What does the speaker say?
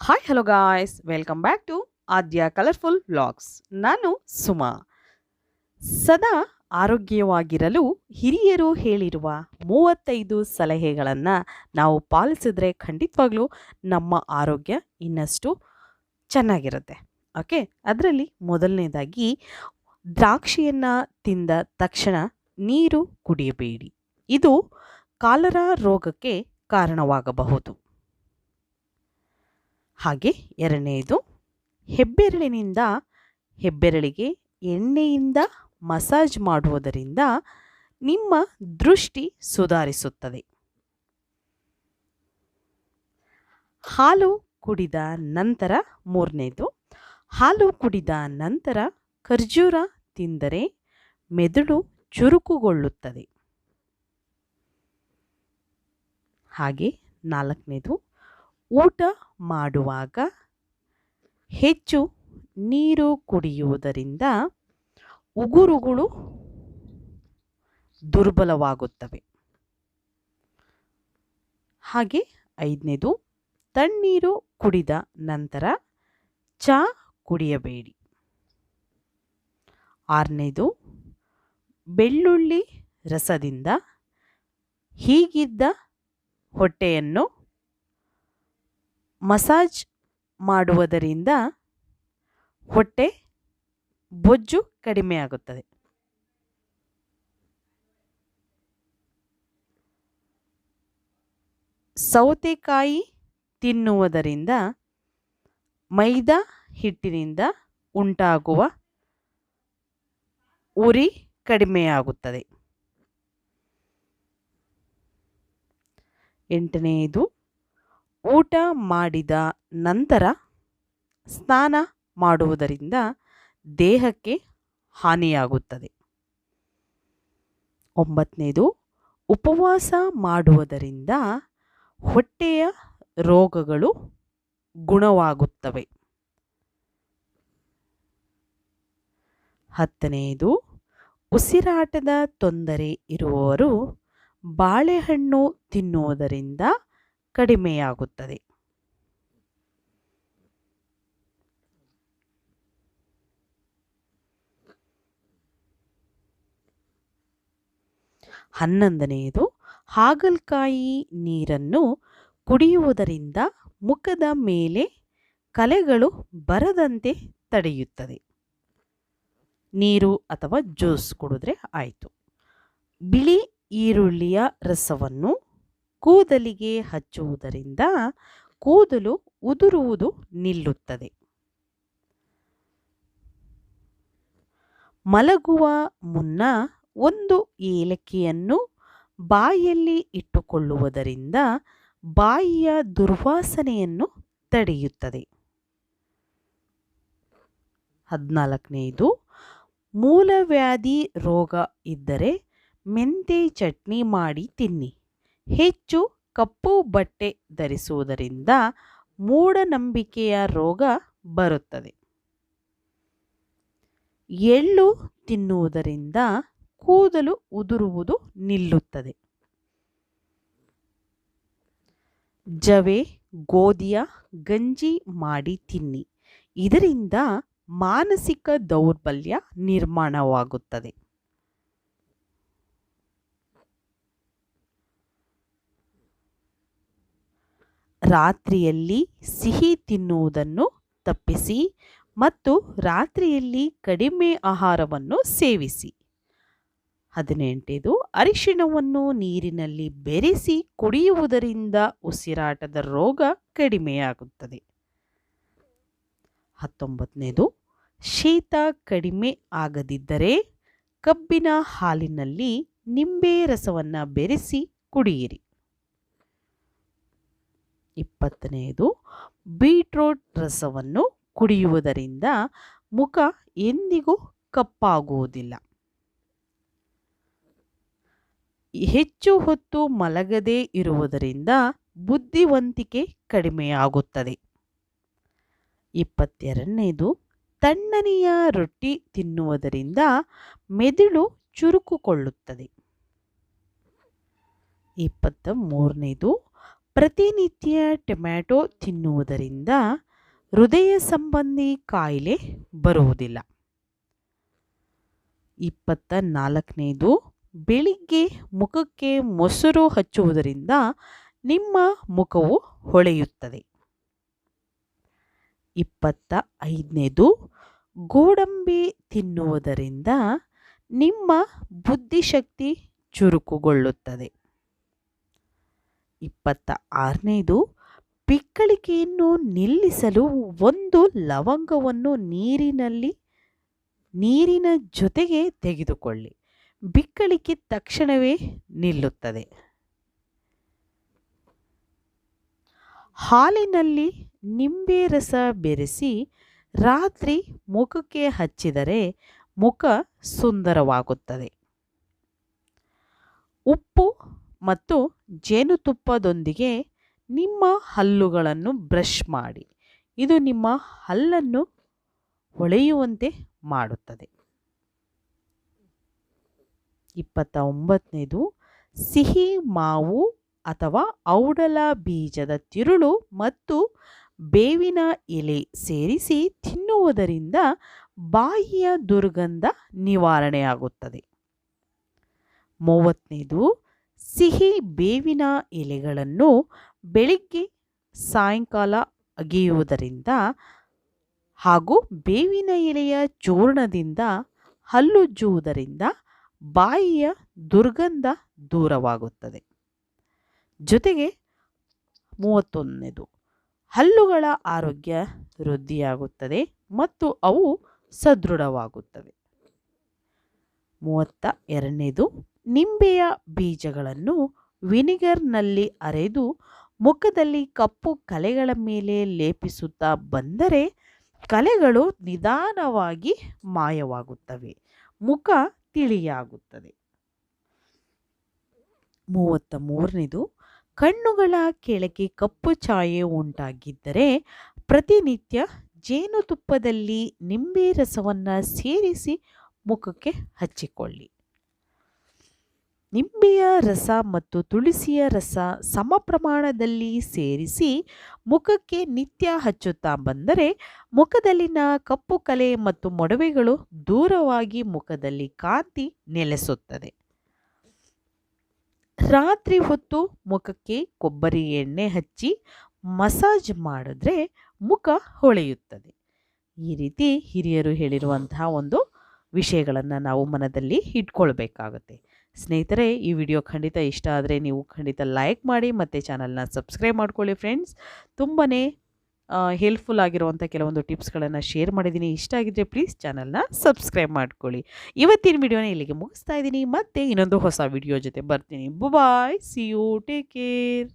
Hi hello guys welcome back to Adya colourful vlogs ನಾನು ಸುಮಾ. ಸದಾ ಆರೋಗ್ಯವಾಗಿರಲು ಹಿರಿಯರು ಹೇಳಿರುವ ಮೂವತ್ತೈದು ಸಲಹೆಗಳನ್ನು ನಾವು ಪಾಲಿಸಿದ್ರೆ ಖಂಡಿತವಾಗ್ಲೂ ನಮ್ಮ ಆರೋಗ್ಯ ಇನ್ನಷ್ಟು ಚೆನ್ನಾಗಿರುತ್ತೆ. ಓಕೆ ಅದರಲ್ಲಿ ಮೊದಲನೇದಾಗಿ ದ್ರಾಕ್ಷಿಯನ್ನು ತಿಂದ ತಕ್ಷಣ ನೀರು ಕುಡಿಯಬೇಡಿ. ಇದು ಕಾಲರ ರೋಗಕ್ಕೆ ಕಾರಣವಾಗಬಹುದು. ಹಾಗೆ ಎರಡನೆಯದು ಹೆಬ್ಬೆರಳಿನಿಂದ, ಹೆಬ್ಬೆರಳಿಗೆ ಎಣ್ಣೆಯಿಂದ ಮಸಾಜ್ ಮಾಡುವುದರಿಂದ ನಿಮ್ಮ ದೃಷ್ಟಿ ಸುಧಾರಿಸುತ್ತದೆ. ಹಾಲು ಕುಡಿದ ನಂತರ ಮೂರನೇದು, ಹಾಲು ಕುಡಿದ ನಂತರ ಖರ್ಜೂರ ತಿಂದರೆ ಮೆದುಳು ಚುರುಕುಗೊಳ್ಳುತ್ತದೆ. ಹಾಗೆ ನಾಲ್ಕನೇದು ಊಟ ಮಾಡುವಾಗ ಹೆಚ್ಚು ನೀರು ಕುಡಿಯುವುದರಿಂದ ಉಗುರುಗಳು ದುರ್ಬಲವಾಗುತ್ತವೆ. ಹಾಗೆ ಐದನೇದು, ತಣ್ಣೀರು ಕುಡಿದ ನಂತರ ಚಹಾ ಕುಡಿಯಬೇಡಿ. ಆರನೇದು, ಬೆಳ್ಳುಳ್ಳಿ ರಸದಿಂದ ಹೀಗಿದ್ದ ಹೊಟ್ಟೆಯನ್ನು ಮಸಾಜ್ ಮಾಡುವುದರಿಂದ ಹೊಟ್ಟೆ ಬೊಜ್ಜು ಕಡಿಮೆಯಾಗುತ್ತದೆ ಸೌತೆಕಾಯಿ ತಿನ್ನುವುದರಿಂದ ಮೈದಾ ಹಿಟ್ಟಿನಿಂದ ಉಂಟಾಗುವ ಉರಿ ಕಡಿಮೆಯಾಗುತ್ತದೆ. ಎಂಟನೆಯದು ಊಟ ಮಾಡಿದ ನಂತರ ಸ್ನಾನ ಮಾಡುವುದರಿಂದ ದೇಹಕ್ಕೆ ಹಾನಿಯಾಗುತ್ತದೆ. ಒಂಬತ್ತನೇದು, ಉಪವಾಸ ಮಾಡುವುದರಿಂದ ಹೊಟ್ಟೆಯ ರೋಗಗಳು ಗುಣವಾಗುತ್ತವೆ. ಹತ್ತನೆಯದು ಉಸಿರಾಟದ ತೊಂದರೆ ಇರುವವರು ಬಾಳೆಹಣ್ಣು ತಿನ್ನುವುದರಿಂದ ಕಡಿಮೆಯಾಗುತ್ತದೆ. ಹನ್ನೊಂದನೆಯದು, ಹಾಗಲಕಾಯಿ ನೀರನ್ನು ಕುಡಿಯುವುದರಿಂದ ಮುಖದ ಮೇಲೆ ಕಲೆಗಳು ಬರದಂತೆ ತಡೆಯುತ್ತದೆ. ನೀರು ಅಥವಾ ಜ್ಯೂಸ್ ಕುಡಿದ್ರೆ ಆಯಿತು. ಬಿಳಿ ಈರುಳ್ಳಿಯ ರಸವನ್ನು ಕೂದಲಿಗೆ ಹಚ್ಚುವುದರಿಂದ ಕೂದಲು ಉದುರುವುದು ನಿಲ್ಲುತ್ತದೆ. ಮಲಗುವ ಮುನ್ನ ಒಂದು ಏಲಕ್ಕಿಯನ್ನು ಬಾಯಲ್ಲಿ ಇಟ್ಟುಕೊಳ್ಳುವುದರಿಂದ ಬಾಯಿಯ ದುರ್ವಾಸನೆಯನ್ನು ತಡೆಯುತ್ತದೆ. ಹದಿನಾಲ್ಕನೆಯದು ಮೂಲವ್ಯಾಧಿ ರೋಗ ಇದ್ದರೆ ಮೆಂತೆ ಚಟ್ನಿ ಮಾಡಿ ತಿನ್ನಿ. ಹೆಚ್ಚು ಕಪ್ಪು ಬಟ್ಟೆ ಧರಿಸುವುದರಿಂದ ಮೂಢನಂಬಿಕೆಯ ರೋಗ ಬರುತ್ತದೆ. ಎಳ್ಳು ತಿನ್ನುವುದರಿಂದ ಕೂದಲು ಉದುರುವುದು ನಿಲ್ಲುತ್ತದೆ. ಜವೆ, ಗೋಧಿಯ ಗಂಜಿ ಮಾಡಿ ತಿನ್ನಿ. ಇದರಿಂದ ಮಾನಸಿಕ ದೌರ್ಬಲ್ಯ ನಿರ್ಮಾಣವಾಗುತ್ತದೆ. ರಾತ್ರಿಯಲ್ಲಿ ಸಿಹಿ ತಿನ್ನುವುದನ್ನು ತಪ್ಪಿಸಿ ಮತ್ತು ರಾತ್ರಿಯಲ್ಲಿ ಕಡಿಮೆ ಆಹಾರವನ್ನು ಸೇವಿಸಿ. ಹದಿನೆಂಟನೇದು ಅರಿಶಿಣವನ್ನು ನೀರಿನಲ್ಲಿ ಬೆರೆಸಿ ಕುಡಿಯುವುದರಿಂದ ಉಸಿರಾಟದ ರೋಗ ಕಡಿಮೆಯಾಗುತ್ತದೆ. ಹತ್ತೊಂಬತ್ತನೇದು, ಶೀತ ಕಡಿಮೆ ಆಗದಿದ್ದರೆ ಕಬ್ಬಿನ ಹಾಲಿನಲ್ಲಿ ನಿಂಬೆ ರಸವನ್ನು ಬೆರೆಸಿ ಕುಡಿಯಿರಿ. ಇಪ್ಪತ್ತನೆಯದು ಬೀಟ್ರೋಟ್ ರಸವನ್ನು ಕುಡಿಯುವುದರಿಂದ ಮುಖ ಎಂದಿಗೂ ಕಪ್ಪಾಗುವುದಿಲ್ಲ. ಹೆಚ್ಚು ಹೊತ್ತು ಮಲಗದೇ ಇರುವುದರಿಂದ ಬುದ್ಧಿವಂತಿಕೆ ಕಡಿಮೆಯಾಗುತ್ತದೆ. ಇಪ್ಪತ್ತೆರಡನೇದು, ತಣ್ಣನೆಯ ರೊಟ್ಟಿ ತಿನ್ನುವುದರಿಂದ ಮೆದುಳು ಚುರುಕುಕೊಳ್ಳುತ್ತದೆ. ಇಪ್ಪತ್ತ ಮೂರನೇದು ಪ್ರತಿನಿತ್ಯ ಟೊಮ್ಯಾಟೊ ತಿನ್ನುವುದರಿಂದ ಹೃದಯ ಸಂಬಂಧಿ ಕಾಯಿಲೆ ಬರುವುದಿಲ್ಲ. ಇಪ್ಪತ್ತ ನಾಲ್ಕನೇದು, ಬೆಳಿಗ್ಗೆ ಮುಖಕ್ಕೆ ಮೊಸರು ಹಚ್ಚುವುದರಿಂದ ನಿಮ್ಮ ಮುಖವು ಹೊಳೆಯುತ್ತದೆ. ಇಪ್ಪತ್ತ ಐದನೇದು, ಗೋಡಂಬಿ ತಿನ್ನುವುದರಿಂದ ನಿಮ್ಮ ಬುದ್ಧಿಶಕ್ತಿ ಚುರುಕುಗೊಳ್ಳುತ್ತದೆ. ಇಪ್ಪತ್ತ ಆರನೇದು ಬಿಕ್ಕಳಿಕೆಯನ್ನು ನಿಲ್ಲಿಸಲು ಒಂದು ಲವಂಗವನ್ನು ನೀರಿನಲ್ಲಿ, ನೀರಿನ ಜೊತೆಗೆ ತೆಗೆದುಕೊಳ್ಳಿ. ಬಿಕ್ಕಳಿಕೆ ತಕ್ಷಣವೇ ನಿಲ್ಲುತ್ತದೆ. ಹಾಲಿನಲ್ಲಿ ನಿಂಬೆ ರಸ ಬೆರೆಸಿ ರಾತ್ರಿ ಮುಖಕ್ಕೆ ಹಚ್ಚಿದರೆ ಮುಖ ಸುಂದರವಾಗುತ್ತದೆ. ಉಪ್ಪು ಮತ್ತು ಜೇನುತುಪ್ಪದೊಂದಿಗೆ ನಿಮ್ಮ ಹಲ್ಲುಗಳನ್ನು ಬ್ರಷ್ ಮಾಡಿ. ಇದು ನಿಮ್ಮ ಹಲ್ಲನ್ನು ಹೊಳೆಯುವಂತೆ ಮಾಡುತ್ತದೆ. ಇಪ್ಪತ್ತ ಒಂಬತ್ತನೇದು ಸಿಹಿ ಮಾವು ಅಥವಾ ಔಡಲ ಬೀಜದ ತಿರುಳು ಮತ್ತು ಬೇವಿನ ಎಲೆ ಸೇರಿಸಿ ತಿನ್ನುವುದರಿಂದ ಬಾಯಿಯ ದುರ್ಗಂಧ ನಿವಾರಣೆಯಾಗುತ್ತದೆ. ಮೂವತ್ತನೇದು ಸಿಹಿ ಬೇವಿನ ಎಲೆಗಳನ್ನು ಬೆಳಿಗ್ಗೆ ಸಾಯಂಕಾಲ ಅಗೆಯುವುದರಿಂದ ಹಾಗೂ ಬೇವಿನ ಎಲೆಯ ಚೂರ್ಣದಿಂದ ಹಲ್ಲುಜ್ಜುವುದರಿಂದ ಬಾಯಿಯ ದುರ್ಗಂಧ ದೂರವಾಗುತ್ತದೆ. ಜೊತೆಗೆ ಮೂವತ್ತೊಂದನೇದು, ಹಲ್ಲುಗಳ ಆರೋಗ್ಯ ವೃದ್ಧಿಯಾಗುತ್ತದೆ ಮತ್ತು ಅವು ಸದೃಢವಾಗುತ್ತವೆ. ಮೂವತ್ತ ಎರಡನೇದು ನಿಂಬೆಯ ಬೀಜಗಳನ್ನು ವಿನಿಗರ್ನಲ್ಲಿ ಅರೆದು ಮುಖದಲ್ಲಿ ಕಪ್ಪು ಕಲೆಗಳ ಮೇಲೆ ಲೇಪಿಸುತ್ತಾ ಬಂದರೆ ಕಲೆಗಳು ನಿಧಾನವಾಗಿ ಮಾಯವಾಗುತ್ತವೆ. ಮುಖ ತಿಳಿಯಾಗುತ್ತದೆ. ಮೂವತ್ತ ಮೂರನೇದು ಕಣ್ಣುಗಳ ಕೆಳಗೆ ಕಪ್ಪು ಛಾಯೆ ಉಂಟಾಗಿದ್ದರೆ ಪ್ರತಿನಿತ್ಯ ಜೇನುತುಪ್ಪದಲ್ಲಿ ನಿಂಬೆ ರಸವನ್ನು ಸೇರಿಸಿ ಮುಖಕ್ಕೆ ಹಚ್ಚಿಕೊಳ್ಳಿ. ನಿಂಬೆಯ ರಸ ಮತ್ತು ತುಳಸಿಯ ರಸ ಸಮ ಪ್ರಮಾಣದಲ್ಲಿ ಸೇರಿಸಿ ಮುಖಕ್ಕೆ ನಿತ್ಯ ಹಚ್ಚುತ್ತಾ ಬಂದರೆ ಮುಖದಲ್ಲಿನ ಕಪ್ಪು ಕಲೆ ಮತ್ತು ಮೊಡವೆಗಳು ದೂರವಾಗಿ ಮುಖದಲ್ಲಿ ಕಾಂತಿ ನೆಲೆಸುತ್ತದೆ. ರಾತ್ರಿ ಹೊತ್ತು ಮುಖಕ್ಕೆ ಕೊಬ್ಬರಿ ಎಣ್ಣೆ ಹಚ್ಚಿ ಮಸಾಜ್ ಮಾಡಿದ್ರೆ ಮುಖ ಹೊಳೆಯುತ್ತದೆ. ಈ ರೀತಿ ಹಿರಿಯರು ಹೇಳಿರುವಂತಹ ಒಂದು ವಿಷಯಗಳನ್ನು ನಾವು ಮನದಲ್ಲಿ ಇಟ್ಕೊಳ್ಬೇಕಾಗುತ್ತೆ. ಸ್ನೇಹಿತರೆ, ಈ ವಿಡಿಯೋ ಖಂಡಿತ ಇಷ್ಟ ಆದರೆ ನೀವು ಖಂಡಿತ ಲೈಕ್ ಮಾಡಿ ಮತ್ತು ಚಾನಲ್ನ ಸಬ್ಸ್ಕ್ರೈಬ್ ಮಾಡ್ಕೊಳ್ಳಿ ಫ್ರೆಂಡ್ಸ್ ತುಂಬಾ ಹೆಲ್ಪ್ಫುಲ್ ಆಗಿರುವಂಥ ಕೆಲವೊಂದು ಟಿಪ್ಸ್ಗಳನ್ನು ಶೇರ್ ಮಾಡಿದ್ದೀನಿ. ಇಷ್ಟ ಆಗಿದ್ದರೆ ಪ್ಲೀಸ್ ಚಾನಲ್ನ ಸಬ್ಸ್ಕ್ರೈಬ್ ಮಾಡ್ಕೊಳ್ಳಿ. ಇವತ್ತಿನ ವಿಡಿಯೋನ ಇಲ್ಲಿಗೆ ಮುಗಿಸ್ತಾ ಇದ್ದೀನಿ. ಮತ್ತೆ ಇನ್ನೊಂದು ಹೊಸ ವಿಡಿಯೋ ಜೊತೆ ಬರ್ತೀನಿ. Bye see you take care